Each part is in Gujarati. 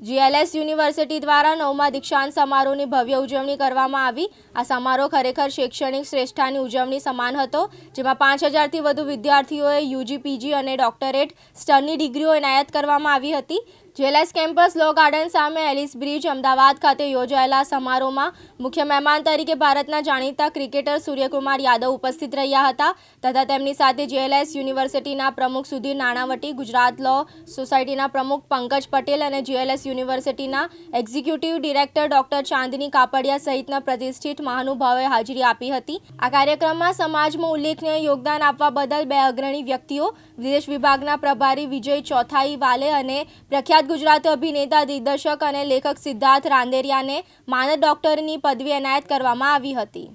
જીએલએસ યુનિવર્સિટી દ્વારા નવમા દીક્ષાંત સમારોહની ભવ્ય ઉજવણી કરવામાં આવી. આ સમારોહ ખરેખર શૈક્ષણિક શ્રેષ્ઠાની ઉજવણી સમાન હતો, જેમાં પાંચ હજારથી વધુ વિદ્યાર્થીઓએ યુજી પીજી અને ડોક્ટરેટ સ્તરની ડિગ્રીઓ એનાયત કરવામાં આવી હતી. જીએલએસ કેમ્પસ લો ગાર્ડન સામે એલિસ બ્રિજ અમદાવાદ ખાતે યોજાયેલા સમારોહમાં મુખ્ય મહેમાન તરીકે ભારતના જાણીતા ક્રિકેટર સૂર્યકુમાર યાદવ ઉપસ્થિત રહ્યા હતા તથા તેમની સાથે જેએલએસ યુનિવર્સિટીના પ્રમુખ સુધીર નાણાવટી, ગુજરાત લો સોસાયટીના પ્રમુખ પંકજ પટેલ અને જીએલએસ યુનિવર્સિટીના executive director doctor Chandni Kapadia સહિતના પ્રતિષ્ઠિત મહાનુભાવોએ હાજરી આપી હતી. આ કાર્યક્રમમાં સમાજમાં ઉલ્લેખનીય યોગદાન આપવા બદલ બે અગ્રણી વ્યક્તિઓ, વિદેશ વિભાગના પ્રભારી વિજય ચોથાઈ વાલે અને પ્રખ્યાત ગુજરાતી અભિનેતા, દિગ્દર્શક અને લેખક સિદ્ધાર્થ રાંદેરિયાને માનદ ડોક્ટરની પદવી એનાયત કરવામાં આવી હતી.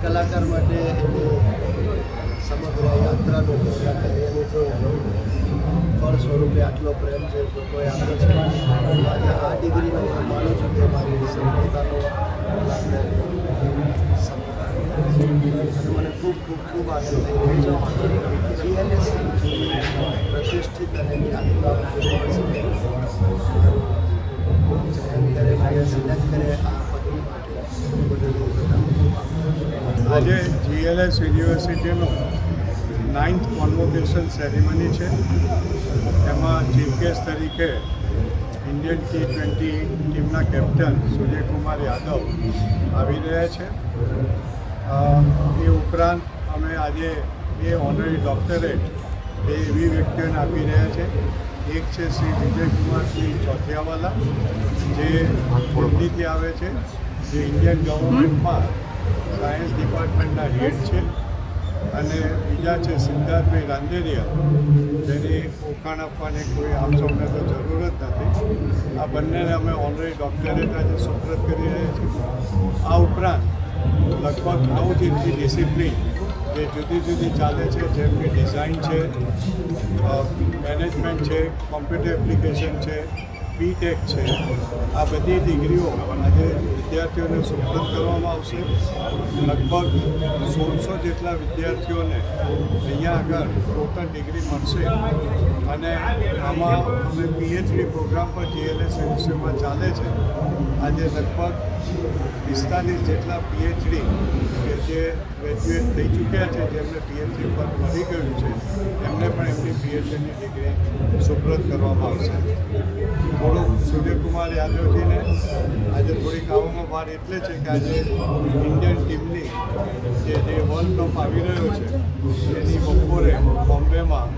કલાકાર માટે સમગ્ર યાત્રાનો એના જો ફળ સ્વરૂપે આટલો પ્રેમ છે લોકોએ આપ્યો છે. આજે આ ડિગ્રીનો હું માનું છું કે મારી સફળતાનો મને ખૂબ ખૂબ ખૂબ આનંદ થઈ રહ્યો છે. જીએલએસ પ્રતિષ્ઠિત અને આ પદવી માટે આજે જીએલએસ યુનિવર્સિટીનું નાઇન્થ કોન્વોકેશન સેરેમની છે. એમાં ચીફ ગેસ્ટ તરીકે ઇન્ડિયન ટી ટ્વેન્ટી ટીમના કેપ્ટન સૂર્યકુમાર યાદવ આવી રહ્યા છે. એ ઉપરાંત અમે આજે બે ઓનરી ડોક્ટરેટ બે એવી વ્યક્તિઓને આપી રહ્યા છે. એક છે શ્રી વિજયકુમારસિંહ ચોથિયાવાલા, જે દિલ્હીથી આવે છે. જે ઇન્ડિયન ગવર્મેન્ટમાં સાયન્સ ડિપાર્ટમેન્ટના હેડ છે. અને બીજા છે સિદ્ધાર્થભાઈ રાંદેરિયા જેની ઓખાણ આપવાની કોઈ આપ સૌને તો જરૂર જ નથી. આ બંનેને અમે ઓલરેડી ડોક્ટરેટ આજે સુપ્રત કરી રહ્યા છીએ. આ ઉપરાંત લગભગ નવ જેટલી ડિસિપ્લિન જે જુદી જુદી ચાલે છે, જેમ કે ડિઝાઇન છે મેનેજમેન્ટ છે કોમ્પ્યુટર એપ્લિકેશન છે બીટેક છે. આ બધી ડિગ્રીઓ આજે વિદ્યાર્થીઓને સુપ્રત કરવામાં આવશે. લગભગ સોળસો જેટલા વિદ્યાર્થીઓને અહીંયા આગળ ટોટલ ડિગ્રી મળશે. અને આમાં અમે પીએચડી પ્રોગ્રામ પર જીએલએસ યુનિવર્સિટીમાં ચાલે છે. આજે લગભગ પિસ્તાલીસ જેટલા પીએચડી કે જે ગ્રેજ્યુએટ થઈ ચૂક્યા છે જેમને પીએચડી પર મળી ગયું છે, એમને પણ એમની પીએચડીની ડિગ્રી સુપ્રત કરવામાં આવશે. થોડુંક સૂર્યકુમાર યાદવજીને. આજે થોડીક કામોમાં ભાર એટલે છે કે આજે ઇન્ડિયન ટીમની જે જે વર્લ્ડ કપ આવી રહ્યો છે, એની બપોરે બોમ્બેમાં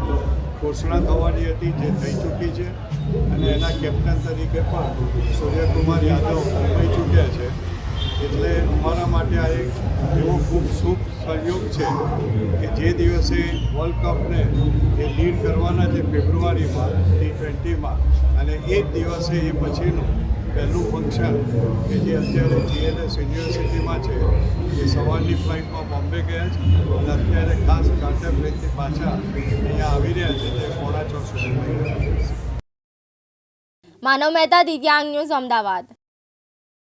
ઘોષણા થવાની હતી, જે થઈ ચૂકી છે. અને એના કેપ્ટન તરીકે પણ સૂર્યકુમાર યાદવ થઈ ચૂક્યા છે. એટલે અમારા માટે આ એક એવો ખૂબ શુભ સહયોગ છે કે જે દિવસે વર્લ્ડ કપને એ લીડ કરવાના છે ફેબ્રુઆરીમાં ટી ટ્વેન્ટીમાં અને એ જ દિવસે એ પછીનું પહેલું ફંક્શન કે જે અત્યારે જીએનએસ યુનિવર્સિટીમાં છે, એ સવારની ફ્લાઇટમાં બોમ્બે ગયા છે અને અત્યારે ખાસ ચાર્ટર બ્રિજથી પાછા અહીંયા આવી રહ્યા છે તે પોણા છ સુધી. માનવ મહેતા દિવ્યાંગ ન્યૂઝ અમદાવાદ.